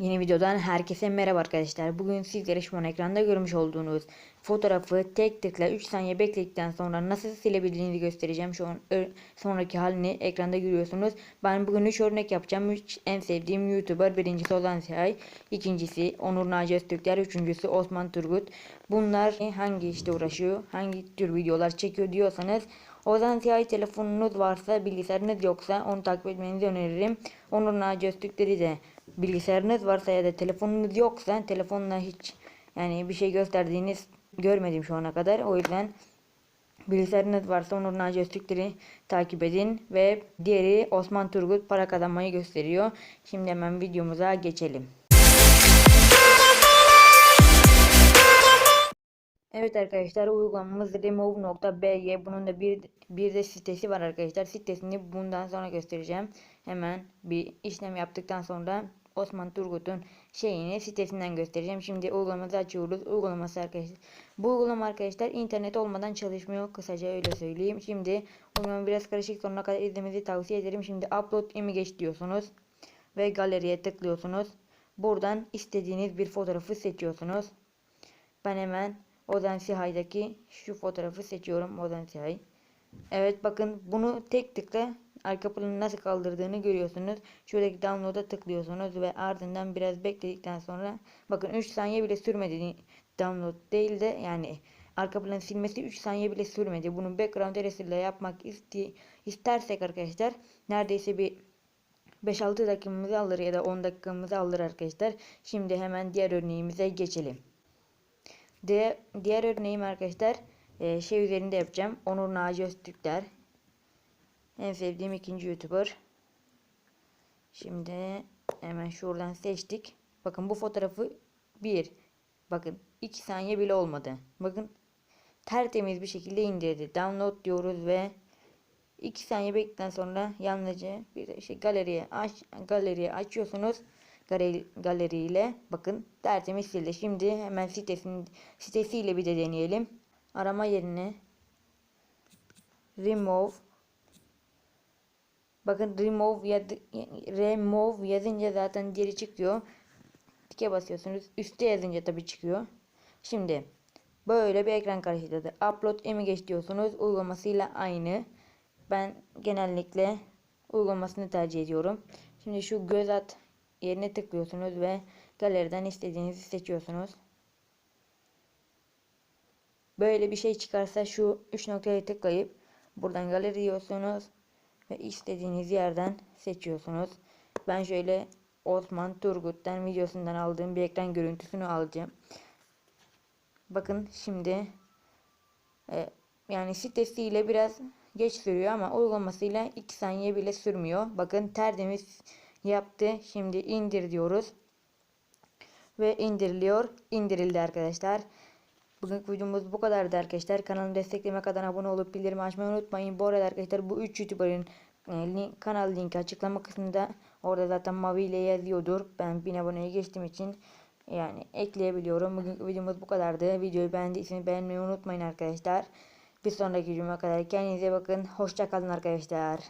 Yeni videodan herkese merhaba arkadaşlar. Bugün sizlere şu an ekranda görmüş olduğunuz fotoğrafı tek tıkla 3 saniye bekledikten sonra nasıl silebildiğinizi göstereceğim. Şu an sonraki halini ekranda görüyorsunuz. Ben bugün 3 örnek yapacağım. 3 en sevdiğim YouTuber. Birincisi Ozan Sehay. ikincisi Onur Naci Öztürkler. Üçüncüsü Osman Turgut. Bunlar hangi işte uğraşıyor? Hangi tür videolar çekiyor diyorsanız Ozan Sehay telefonunuz varsa bilgisayarınız yoksa onu takip etmenizi öneririm. Onur Naci Öztürkleri de bilgisayarınız varsa ya da telefonunuz yoksa telefonla hiç yani bir şey gösterdiğiniz görmedim şu ana kadar. O yüzden bilgisayarınız varsa Onur Naci Öztürkleri takip edin ve diğeri Osman Turgut para kazanmayı gösteriyor. Şimdi hemen videomuza geçelim. Evet arkadaşlar uygulamamız remove.by bunun da bir, bir de sitesi var arkadaşlar. Sitesini bundan sonra göstereceğim. Hemen bir işlem yaptıktan sonra Osman Turgut'un şeyini sitesinden göstereceğim. Şimdi uygulamamızı açıyoruz. Uygulaması arkadaşlar. Bu uygulama arkadaşlar internet olmadan çalışmıyor. Kısaca öyle söyleyeyim. Şimdi uygulama biraz karışık sonuna kadar izlemenizi tavsiye ederim. Şimdi upload image diyorsunuz. Ve galeriye tıklıyorsunuz. Buradan istediğiniz bir fotoğrafı seçiyorsunuz. Ben hemen Ozan Sihay'daki şu fotoğrafı seçiyorum. Ozan Sihay. Evet bakın bunu tek tıkla arka planı nasıl kaldırdığını görüyorsunuz. Şuradaki download'a tıklıyorsunuz ve ardından biraz bekledikten sonra bakın 3 saniye bile sürmedi download değil de yani arka planı silmesi 3 saniye bile sürmedi. Bunu background erasıyla yapmak iste istersek arkadaşlar neredeyse bir 5-6 dakikamızı alır ya da 10 dakikamızı alır arkadaşlar. Şimdi hemen diğer örneğimize geçelim. Diğer, diğer örneğim arkadaşlar e, şey üzerinde yapacağım. Onur Naci Öztürkler. En sevdiğim ikinci YouTuber. Şimdi hemen şuradan seçtik. Bakın bu fotoğrafı bir. Bakın 2 saniye bile olmadı. Bakın tertemiz bir şekilde indirdi. Download diyoruz ve 2 saniye bekledikten sonra yalnızca bir şey galeriye aç galeriye açıyorsunuz. Galeri, galeriyle bakın tertemiz sildi. Şimdi hemen sitesinin sitesiyle bir de deneyelim. Arama yerine remove Bakın remove ya remove yazınca zaten geri çıkıyor. Tike basıyorsunuz. Üste yazınca tabii çıkıyor. Şimdi böyle bir ekran karşıladı. Upload image diyorsunuz. Uygulamasıyla aynı. Ben genellikle uygulamasını tercih ediyorum. Şimdi şu göz at yerine tıklıyorsunuz ve galeriden istediğinizi seçiyorsunuz. Böyle bir şey çıkarsa şu 3 noktaya tıklayıp buradan galeri diyorsunuz ve istediğiniz yerden seçiyorsunuz. Ben şöyle Osman Turgut'tan videosundan aldığım bir ekran görüntüsünü alacağım. Bakın şimdi e, yani sitesiyle biraz geç sürüyor ama uygulamasıyla 2 saniye bile sürmüyor. Bakın tertemiz yaptı. Şimdi indir diyoruz. Ve indiriliyor. İndirildi arkadaşlar. Bugünkü videomuz bu kadardı arkadaşlar. Kanalımı desteklemek adına abone olup bildirimi açmayı unutmayın. Bu arada arkadaşlar bu 3 YouTuber'ın e, link, kanal linki açıklama kısmında orada zaten mavi ile yazıyordur. Ben 1000 aboneye geçtiğim için yani ekleyebiliyorum. Bugünkü videomuz bu kadardı. Videoyu beğendiyseniz beğenmeyi unutmayın arkadaşlar. Bir sonraki videoma kadar kendinize bakın. Hoşça kalın arkadaşlar.